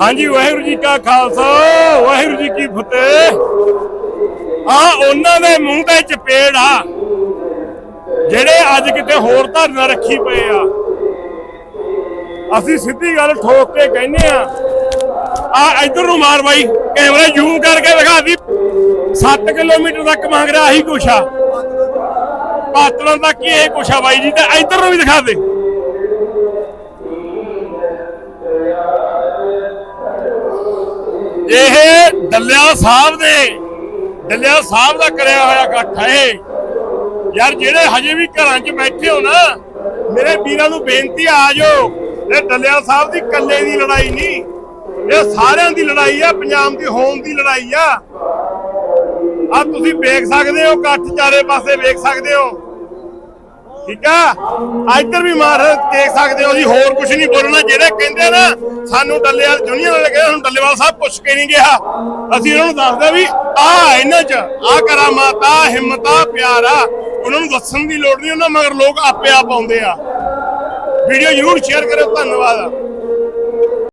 ਹਾਂਜੀ, ਵਾਹਿਗੁਰੂ ਜੀ ਕਾ ਖਾਲਸਾ, ਵਾਹਿਗੁਰੂ ਜੀ ਕੀ ਫਤਿਹ। ਆ, ਉਹਨਾਂ ਦੇ ਮੂੰਹ ਤੇ ਚਪੇੜ ਆ, ਜਿਹੜੇ ਅੱਜ ਕਿਤੇ ਹੋਰ ਧਰਨਾ ਰੱਖੀ ਪਏ ਆ। ਅਸੀਂ ਸਿੱਧੀ ਗੱਲ ਠੋਕ ਕੇ ਕਹਿੰਦੇ ਆ ਆ, ਇਧਰ ਨੂੰ ਮਾਰ ਬਾਈ, ਕੈਮਰਾ ਜ਼ੂਮ ਕਰਕੇ ਦਿਖਾ ਦੀ 7 ਕਿਲੋਮੀਟਰ ਤੱਕ ਮੰਗ ਰਿਹਾ ਆਹੀ ਕੁਛ ਆ। ਪਾਤਲਾਂ ਤੱਕ ਹੀ ਇਹ ਕੁਛ ਆ ਬਾਈ ਜੀ, ਤੇ ਇਧਰ ਨੂੰ ਵੀ ਦਿਖਾ ਦੇ। ਇਹ ਡੱਲਿਆ ਸਾਹਿਬ ਦੇ ਡੱਲਿਆ ਸਾਹਿਬ ਦਾ ਕਰਿਆ ਹੋਇਆ ਇਕੱਠ ਹੈ ਯਾਰ ਜਿਹੜੇ ਹਜੇ ਵੀ ਘਰਾਂ 'ਚ ਬੈਠੇ ਹੋ ਨਾ ਮੇਰੇ ਵੀਰਾਂ ਨੂੰ ਬੇਨਤੀ ਆ, ਜਾਓ ਇਹ ਡੱਲਿਆ ਸਾਹਿਬ ਦੀ ਕੱਲੇ ਦੀ ਲੜਾਈ ਨਹੀਂ ਇਹ ਸਾਰਿਆਂ ਦੀ ਲੜਾਈ ਆ ਪੰਜਾਬ ਦੀ ਹੋਮ ਦੀ ਲੜਾਈ ਆ। ਆ ਤੁਸੀਂ ਵੇਖ ਸਕਦੇ ਹੋ ਇਕੱਠ ਚਾਰੇ ਪਾਸੇ ਵੇਖ ਸਕਦੇ ਹੋ। ਠੀਕ ਆ? ਇੱਧਰ ਵੀ ਮਾਰ ਦੇਖ ਸਕਦੇ ਹੋ ਜੀ, ਹੋਰ ਕੁਝ ਨਹੀਂ ਬੋਲਣਾ। ਜਿਹੜੇ ਕਹਿੰਦੇ ਨਾ, ਸਾਨੂੰ ਡੱਲੇਵਾਲ ਜੁਨੀਅਰ ਵਾਲੇ ਕਹਿੰਦੇ ਹੁਣ ਡੱਲੇਵਾਲ ਸਾਹਿਬ ਪੁੱਛ ਕੇ ਨਹੀਂ ਗਿਆ। ਅਸੀਂ ਉਹਨਾਂ ਨੂੰ ਦੱਸਦੇ ਵੀ, ਆ ਇਹਨਾਂ ਚ, ਆ ਕਰਾਮਾਤ ਆ ਹਿੰਮਤ ਆ, ਪਿਆਰ ਆ। ਉਹਨਾਂ ਨੂੰ ਦੱਸਣ ਦੀ ਲੋੜ ਨਹੀਂ, ਉਹਨਾਂ ਮਗਰ ਲੋਕ ਆਪੇ ਆਪ ਆਉਂਦੇ ਆ। ਵੀਡੀਓ ਜ਼ਰੂਰ ਸ਼ੇਅਰ ਕਰਿਓ, ਧੰਨਵਾਦ।